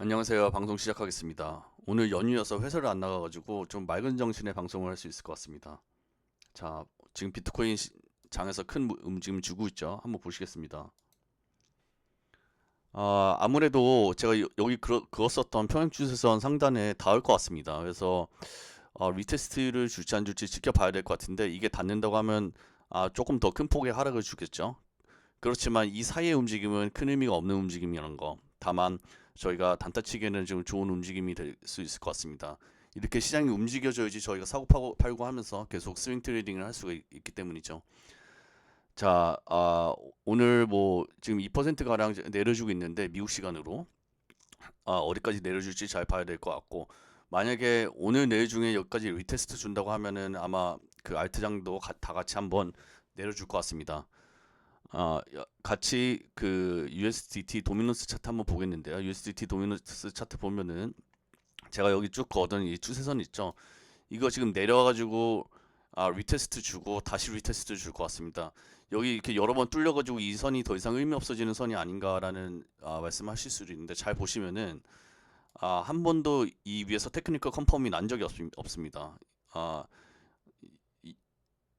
안녕하세요. 방송 시작하겠습니다. 오늘 연휴여서 회사를 안 나가가지고 좀 맑은 정신의 방송을 할 수 있을 것 같습니다. 자, 지금 비트코인 시- 장에서 큰 무- 움직임 주고 있죠. 한번 보시겠습니다. 아, 아무래도 제가 여- 여기 그었었던 평행 추세선 상단에 닿을 것 같습니다. 그래서 어, 리테스트를 줄지 안 줄지 지켜봐야 될 것 같은데 이게 닿는다고 하면 아, 조금 더 큰 폭의 하락을 주겠죠. 그렇지만 이 사이의 움직임은 큰 의미가 없는 움직임이라는 거. 다만 저희가 단타치기에는 좀 좋은 움직임이 될 수 있을 것 같습니다. 이렇게 시장이 움직여줘야지 저희가 사고 파고 팔고 하면서 계속 스윙 트레이딩을 할 수가 있, 기 때문이죠. 자, 아, 오늘 뭐 지금 2% 가량 내려주고 있는데 미국 시간으로 아, 어디까지 내려줄지 잘 봐야 될 것 같고 만약에 오늘 내일 중에 여기까지 리테스트 준다고 하면은 아마 그 알트장도 가- 다 같이 한번 내려줄 것 같습니다. 아, 야- 같이 그 USDT 도미넌스 차트 한번 보겠는데요. USDT 도미넌스 차트 보면은 제가 여기 쭉 거던 이 추세선 있죠. 이거 지금 내려와가지고 아, 리테스트 주고 다시 리테스트 줄 것 같습니다. 여기 이렇게 여러 번 뚫려가지고 이 선이 더 이상 의미 없어지는 선이 아닌가라는 아, 말씀하실 수도 있는데 잘 보시면은 아, 한 번도 이 위에서 테크니컬 컨펌이 난 적이 없, 없습니다. 아, 이-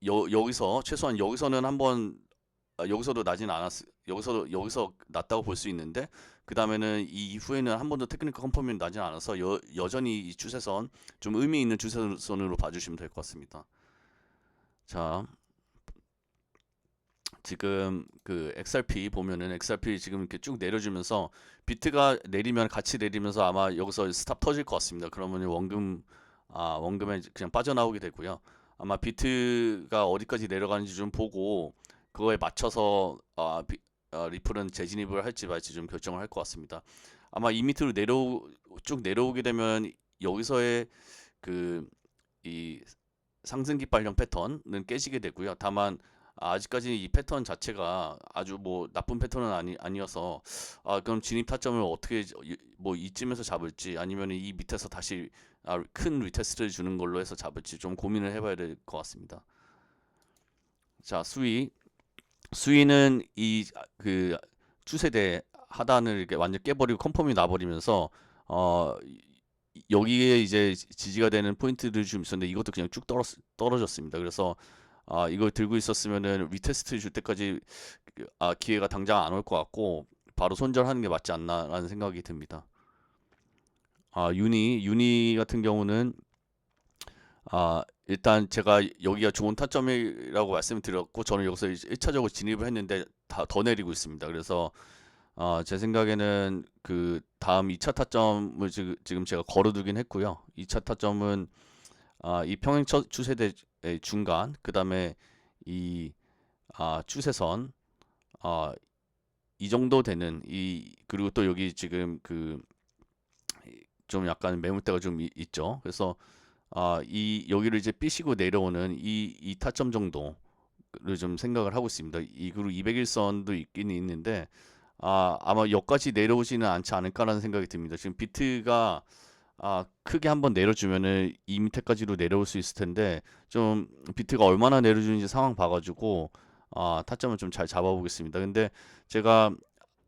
여, 여기서 최소한 여기서는 한번 아, 여기서도 나진 않았 여기서도 여기서 낮다고 볼 수 있는데 그 다음에는 이 이후에는 한 번도 테크니컬 컨펌이 나진 않아서 여, 여전히 이 추세선 좀 의미 있는 추세선으로 봐주시면 될 것 같습니다. 자 지금 그 XRP 보면은 XRP 지금 이렇게 쭉 내려주면서 비트가 내리면 같이 내리면서 아마 여기서 스탑 터질 것 같습니다. 그러면 원금 아 원금에 그냥 빠져나오게 되고요. 아마 비트가 어디까지 내려가는지 좀 보고 그거에 맞춰서 아, 비, 아, 리플은 재진입을 할지 말지 좀 결정을 할 것 같습니다. 아마 이 밑으로 내려 쭉 내려오게 되면 여기서의 그 이 상승 깃발형 패턴은 깨지게 되고요. 다만 아직까지 이 패턴 자체가 아주 뭐 나쁜 패턴은 아니 아니어서 아 그럼 진입 타점을 어떻게 이- 뭐 이쯤에서 잡을지 아니면 이 밑에서 다시 아, 큰 리테스트를 주는 걸로 해서 잡을지 좀 고민을 해봐야 될 것 같습니다. 자 수위 수위는 이그 추세대 하단을 이렇게 완전 깨버리고 컨펌이 나버리면서 어 이- 여기에 이제 지지가 되는 포인트들이 좀 있었는데 이것도 그냥 쭉 떨어 떨어졌습니다. 그래서 아 이걸 들고 있었으면은 리테스트 줄 때까지 그- 아 기회가 당장 안 올 것 같고 바로 손절하는 게 맞지 않나라는 생각이 듭니다. 아 유니 유니 같은 경우는 아, 일단 제가 여기가 좋은 타점이라고 말씀을 드렸고 저는 여기서 이제 1차적으로 진입을 했는데 다 더 내리고 있습니다. 그래서 어, 제 생각에는 그 다음 2차 타점을 지금, 제가 걸어두긴 했고요. 2차 타점은 아, 이 평행 처- 추세대 의 중간, 그 다음에 이 아, 추세선 아, 이 정도 되는 이 그리고 또 여기 지금 그 좀 약간 매물대가 좀 이- 있죠. 그래서 아, 이 여기를 이제 삐시고 내려오는 이, 이 타점 정도를 좀 생각을 하고 있습니다. 이 그리고 200일선도 있긴 있는데 아, 아마 여기까지 내려오지는 않지 않을까라는 생각이 듭니다. 지금 비트가 아, 크게 한번 내려주면은 이 밑에까지도 내려올 수 있을 텐데 좀 비트가 얼마나 내려주는지 상황 봐가지고 아, 타점을 좀 잘 잡아보겠습니다. 근데 제가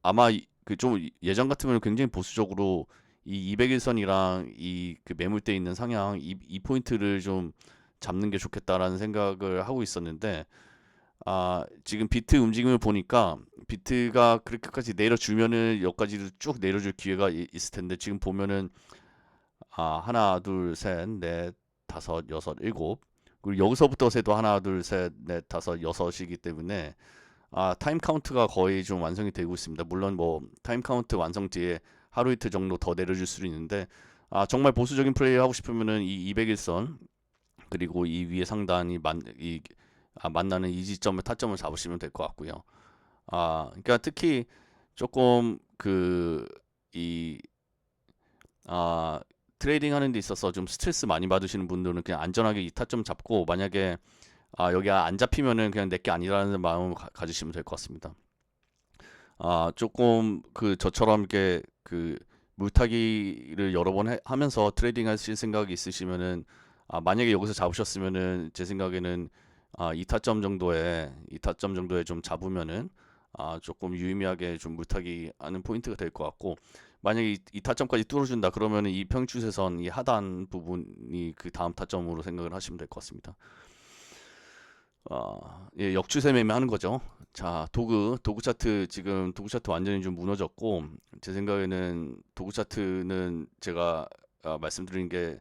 아마 그 좀 예전 같으면 굉장히 보수적으로 이 200일선이랑 이 그 매물대 있는 상향 이, 이 포인트를 좀 잡는 게 좋겠다라는 생각을 하고 있었는데 아 지금 비트 움직임을 보니까 비트가 그렇게까지 내려주면은 여기까지도 쭉 내려줄 기회가 이- 있을 텐데 지금 보면은 아 하나 둘 셋 넷 다섯 여섯 일곱 그리고 여기서부터 세도 하나 둘 셋 넷 다섯 여섯이기 때문에 아 타임 카운트가 거의 좀 완성이 되고 있습니다. 물론 뭐 타임 카운트 완성 뒤에 하루 이틀 정도 더 내려줄 수도 있는데 아 정말 보수적인 플레이 하고 싶으면은 이 200일선 그리고 이 위에 상단이 만, 이, 아, 만나는 이 지점의 타점을 잡으시면 될 것 같고요. 아 그러니까 특히 조금 그 이 아 트레이딩 하는 데 있어서 좀 스트레스 많이 받으시는 분들은 그냥 안전하게 이 타점 잡고 만약에 아 여기 안 잡히면은 그냥 내게 아니라는 마음을 가, 가지시면 될 것 같습니다. 아 조금 그 저처럼 이렇게 그 물타기를 여러 번 해- 하면서 트레이딩 하실 생각이 있으시면은 아 만약에 여기서 잡으셨으면은 제 생각에는 아 2타점 정도에 2타점 정도에 좀 잡으면은 아 조금 유의미하게 좀 물타기 하는 포인트가 될 것 같고 만약에 이, 이 타점까지 뚫어준다 그러면 이 평추세선 이 하단 부분이 그 다음 타점으로 생각을 하시면 될 것 같습니다. 어, 예, 역추세 매매하는 거죠. 자, 도구, 도구 차트 지금 도구 차트 완전히 좀 무너졌고 제 생각에는 도구 차트는 제가 아, 말씀드린 게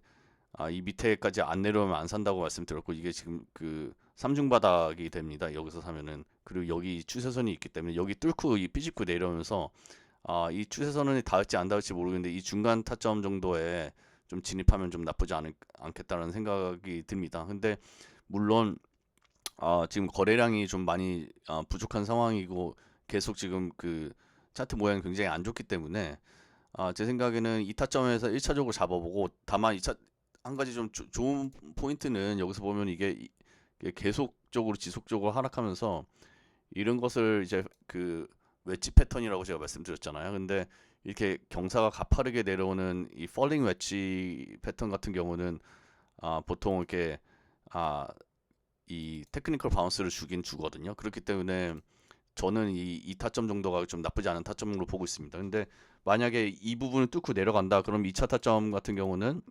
아, 이 밑에까지 안 내려오면 안 산다고 말씀드렸고 이게 지금 그 삼중 바닥이 됩니다. 여기서 사면은 그리고 여기 추세선이 있기 때문에 여기 뚫고 이 삐집고 내려오면서 아, 이 추세선은 닿을지 안 닿을지 모르겠는데 이 중간 타점 정도에 좀 진입하면 좀 나쁘지 않, 않겠다는 생각이 듭니다. 근데 물론 아, 지금 거래량이 좀 많이 아, 부족한 상황이고 계속 지금 그 차트 모양이 굉장히 안 좋기 때문에 아, 제 생각에는 이 타점에서 1차적으로 잡아보고 다만 2차 한 가지 좀 조- 좋은 포인트는 여기서 보면 이게, 이- 이게 계속적으로 지속적으로 하락하면서 이런 것을 이제 그 웨지 패턴이라고 제가 말씀드렸잖아요. 근데 이렇게 경사가 가파르게 내려오는 이 falling 웨지 패턴 같은 경우는 아, 보통 이렇게 아, 이 테크니컬 바운스를 주긴 주거든요. 그렇기 때문에 저는 이, 이 타점 정도가 좀 나쁘지 않은 타점으로 보고 있습니다. 근데 만약에 이 부분을 뚫고 내려간다, 그럼 2차 타점 같은 경우는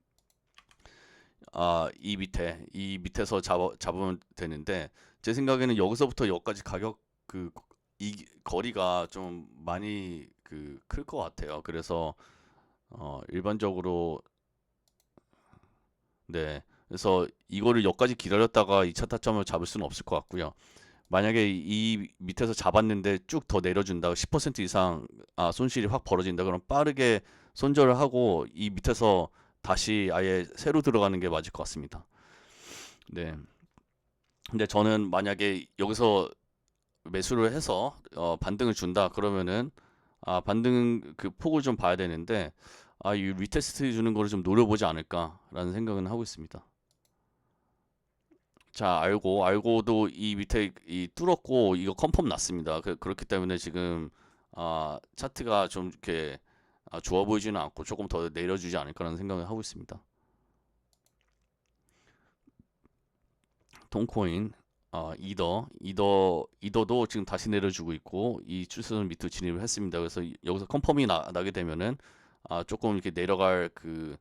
아, 이 밑에 이 밑에서 잡 잡으면 되는데 제 생각에는 여기서부터 여기까지 가격 그 이 거리가 좀 많이 그 클 것 같아요. 그래서 어, 일반적으로 네. 그래서 이거를 여기까지 기다렸다가 2차 타점을 잡을 수는 없을 것 같고요. 만약에 이 밑에서 잡았는데 쭉 더 내려준다, 10% 이상 아, 손실이 확 벌어진다, 그럼 빠르게 손절을 하고 이 밑에서 다시 아예 새로 들어가는 게 맞을 것 같습니다. 네. 근데 저는 만약에 여기서 매수를 해서 어, 반등을 준다 그러면은 아, 반등 그 폭을 좀 봐야 되는데 아, 이 리테스트 주는 거를 좀 노려보지 않을까라는 생각은 하고 있습니다. 자, 알고 알고도 이 밑에 이 뚫었고 이거 컨펌 났습니다. 그, 그렇기 때문에 지금 아, 차트가 좀 이렇게 아, 좋아 보이지는 않고 조금 더 내려주지 않을까라는 생각을 하고 있습니다. 통코인 아, 이더 이더 이더도 지금 다시 내려주고 있고 이 추세선 밑으로 진입을 했습니다. 그래서 이- 여기서 컨펌이 나, 나게 되면은 아, 조금 이렇게 내려갈 그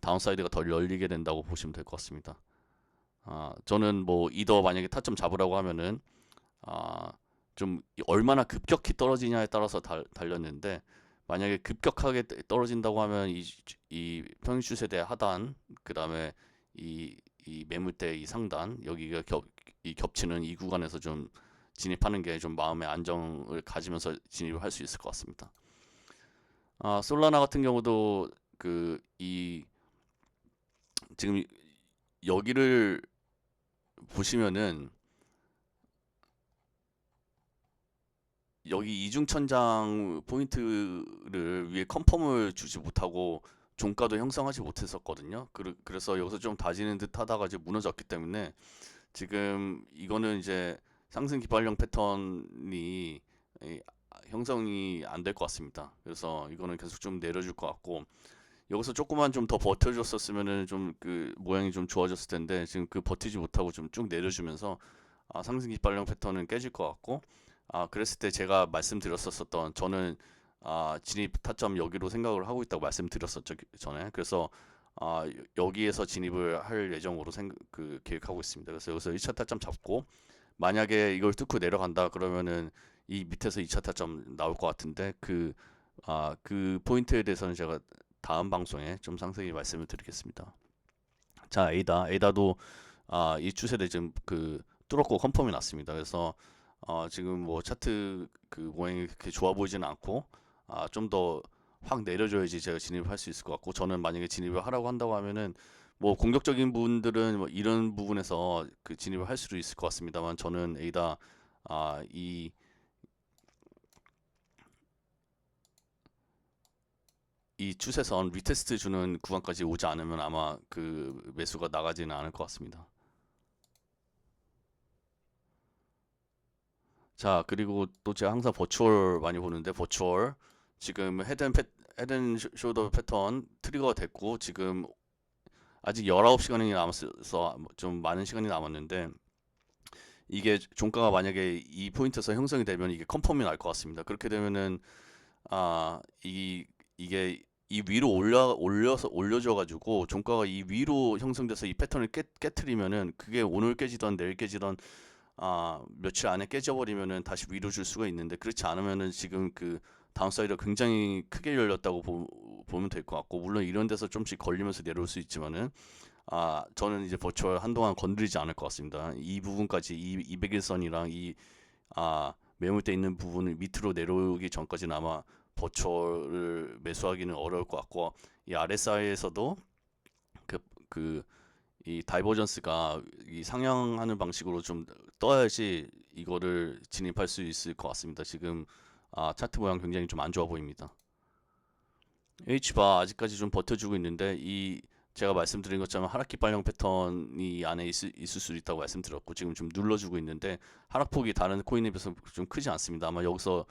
다운사이드가 더 열리게 된다고 보시면 될 것 같습니다. 아, 저는 뭐 이더 만약에 타점 잡으라고 하면은 아, 좀 이- 얼마나 급격히 떨어지냐에 따라서 달, 달렸는데 만약에 급격하게 떠- 떨어진다고 하면 이, 이 평균 추세대 하단 그다음에 이, 이 매물대 이 상단 여기가 겹, 이 겹치는 이 구간에서 좀 진입하는 게 좀 마음의 안정을 가지면서 진입을 할 수 있을 것 같습니다. 아, 솔라나 같은 경우도 그 이 지금 이- 여기를 보시면은 여기 이중천장 포인트를 위에 컨펌을 주지 못하고 종가도 형성하지 못했었거든요. 그르- 그래서 여기서 좀 다지는 듯 하다가 이제 무너졌기 때문에 지금 이거는 이제 상승 기발령 패턴이 이, 아, 형성이 안 될 것 같습니다. 그래서 이거는 계속 좀 내려줄 것 같고 여기서 조금만 좀 더 버텨줬었으면은 좀 그 모양이 좀 좋아졌을 텐데 지금 그 버티지 못하고 좀 쭉 내려주면서 아, 상승 기발령 패턴은 깨질 것 같고 아, 그랬을 때 제가 말씀드렸었던 저는 아, 진입 타점 여기로 생각을 하고 있다고 말씀드렸었죠 그 전에 그래서 아, 여- 여기에서 진입을 할 예정으로 생, 그 계획하고 있습니다. 그래서 여기서 1차 타점 잡고 만약에 이걸 뚫고 내려간다 그러면은 이 밑에서 2차 타점 나올 것 같은데 그 아, 그 포인트에 대해서는 제가 다음 방송에 좀 상세히 말씀을 드리겠습니다. 자, 에이다, 에이다도 아, 이 추세대 지금 그 뚫었고 컨펌이 났습니다. 그래서 어, 지금 뭐 차트 그 모양이 그렇게 좋아 보이지는 않고 아, 좀 더 확 내려줘야지 제가 진입을 할수 있을 것 같고 저는 만약에 진입을 하라고 한다고 하면은 뭐 공격적인 분들은 뭐 이런 부분에서 그 진입을 할 수도 있을 것 같습니다만 저는 에이다 아, 이 이 추세선 리테스트 주는 구간까지 오지 않으면 아마 그 매수가 나가지는 않을 것 같습니다. 자, 그리고 또 제가 항상 버추얼 많이 보는데 버추얼 지금 헤드앤 패, 쇼- 숄더 패턴 트리거가 됐고 지금 아직 19시간이 남았어서 좀 많은 시간이 남았는데 이게 종가가 만약에 이 포인트에서 형성이 되면 이게 컨펌이 날 것 같습니다. 그렇게 되면은 아, 이 이게 이 위로 올려 올려서 올려져 가지고 종가가 이 위로 형성돼서 이 패턴을 깨, 깨트리면은 그게 오늘 깨지던 내일 깨지던 아 며칠 안에 깨져버리면은 다시 위로 줄 수가 있는데 그렇지 않으면은 지금 그 다운사이드가 굉장히 크게 열렸다고 보, 보면 될 것 같고 물론 이런 데서 좀씩 걸리면서 내려올 수 있지만은 아 저는 이제 버추얼 한동안 건드리지 않을 것 같습니다. 이 부분까지 이 200일선이랑 이아 매물대 있는 부분을 밑으로 내려오기 전까지는 아마 버추얼을 매수하기는 어려울 것 같고 이 RSI에서도 그그이 다이버전스가 이 상향하는 방식으로 좀 떠야지 이거를 진입할 수 있을 것 같습니다. 지금 아 차트 모양 굉장히 좀 안 좋아 보입니다. H바 아직까지 좀 버텨주고 있는데 이 제가 말씀드린 것처럼 하락기 발령 패턴이 안에 있을, 있을 수 있다고 말씀드렸고 지금 좀 눌러주고 있는데 하락폭이 다른 코인에 비해서 좀 크지 않습니다. 아마 여기서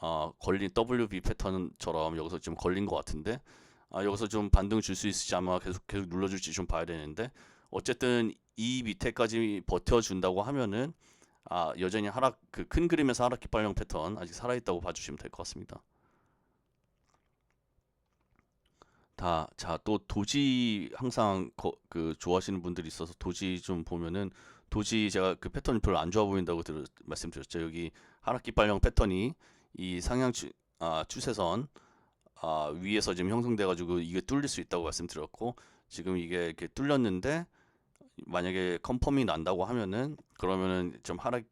어, 걸린 WB 패턴처럼 여기서 좀 걸린 것 같은데 아, 여기서 좀 반등 줄 수 있을지 아마 계속 계속 눌러줄지 좀 봐야 되는데 어쨌든 이 밑에까지 버텨준다고 하면은 아, 여전히 하락 그 큰 그림에서 하락 기발령 패턴 아직 살아있다고 봐주시면 될 것 같습니다. 다, 자, 또 도지 항상 거, 그 좋아하시는 분들이 있어서 도지 좀 보면은 도지 제가 그 패턴이 별로 안 좋아 보인다고 들, 말씀드렸죠. 여기 하락 기발령 패턴이 이 상향 추, 아, 추세선 아, 위에서 지금 형성돼 가지고 이게 뚫릴 수 있다고 말씀드렸고 지금 이게 이렇게 뚫렸는데 만약에 컨펌이 난다고 하면은 그러면은 좀 하락이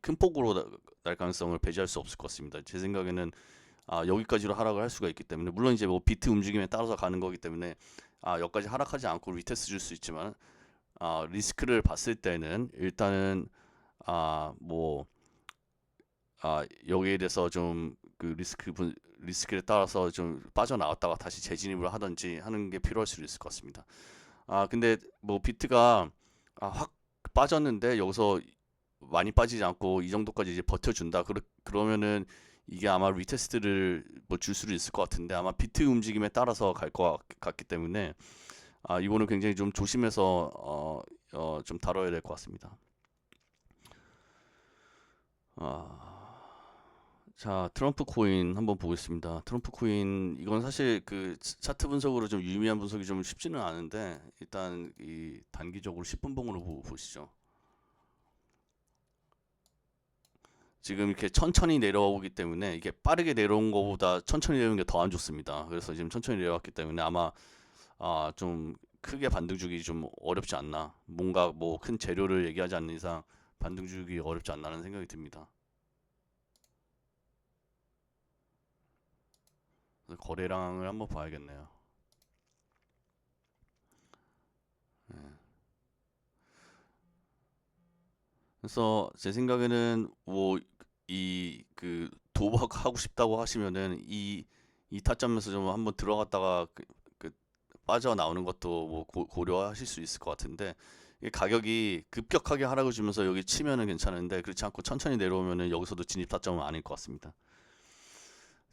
큰 폭으로 나- 날 가능성을 배제할 수 없을 것 같습니다. 제 생각에는 아, 여기까지로 하락을 할 수가 있기 때문에 물론 이제 뭐 비트 움직임에 따라서 가는 거기 때문에 아, 여기까지 하락하지 않고 리테스트 줄 수 있지만 아, 리스크를 봤을 때는 일단은 아, 뭐 아, 여기에 대해서 좀 그 리스크 분, 리스크에 따라서 좀 빠져나왔다가 다시 재진입을 하든지 하는 게 필요할 수도 있을 것 같습니다. 아, 근데 뭐 비트가 아, 확 빠졌는데 여기서 많이 빠지지 않고 이 정도까지 이제 버텨준다. 그러, 그러면은 이게 아마 리테스트를 뭐 줄 수도 있을 것 같은데 아마 비트 움직임에 따라서 갈 것 같기 때문에 아, 이거는 굉장히 좀 조심해서 어, 어, 좀 다뤄야 될 것 같습니다. 아, 자, 트럼프 코인 한번 보겠습니다. 트럼프 코인 이건 사실 그 차- 차트 분석으로 좀 유의미한 분석이 좀 쉽지는 않은데 일단 이 단기적으로 10분 봉으로 보, 보시죠. 지금 이렇게 천천히 내려오기 때문에 이게 빠르게 내려온 것보다 천천히 내려오는 게 더 안 좋습니다. 그래서 지금 천천히 내려왔기 때문에 아마 아, 좀 크게 반등 주기 좀 어렵지 않나. 뭔가 뭐 큰 재료를 얘기하지 않는 이상 반등 주기 어렵지 않나는 생각이 듭니다. 그래서 거래량을 한번 봐야겠네요. 그래서 제 생각에는 뭐 이 그 도박하고 싶다고 하시면은 이 이 타점에서 좀 한번 들어갔다가 그, 그 빠져나오는 것도 뭐 고, 고려하실 수 있을 것 같은데 이 가격이 급격하게 하락을 주면서 여기 치면은 괜찮은데 그렇지 않고 천천히 내려오면은 여기서도 진입 타점은 아닐 것 같습니다.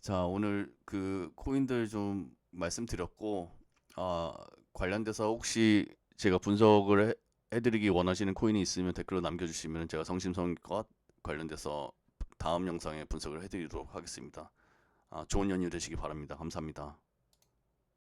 자, 오늘 그 코인들 좀 말씀드렸고 아, 관련돼서 혹시 제가 분석을 해, 해드리기 원하시는 코인이 있으면 댓글로 남겨주시면 제가 성심성의껏 관련돼서 다음 영상에 분석을 해드리도록 하겠습니다. 아, 좋은 연휴 되시기 바랍니다. 감사합니다.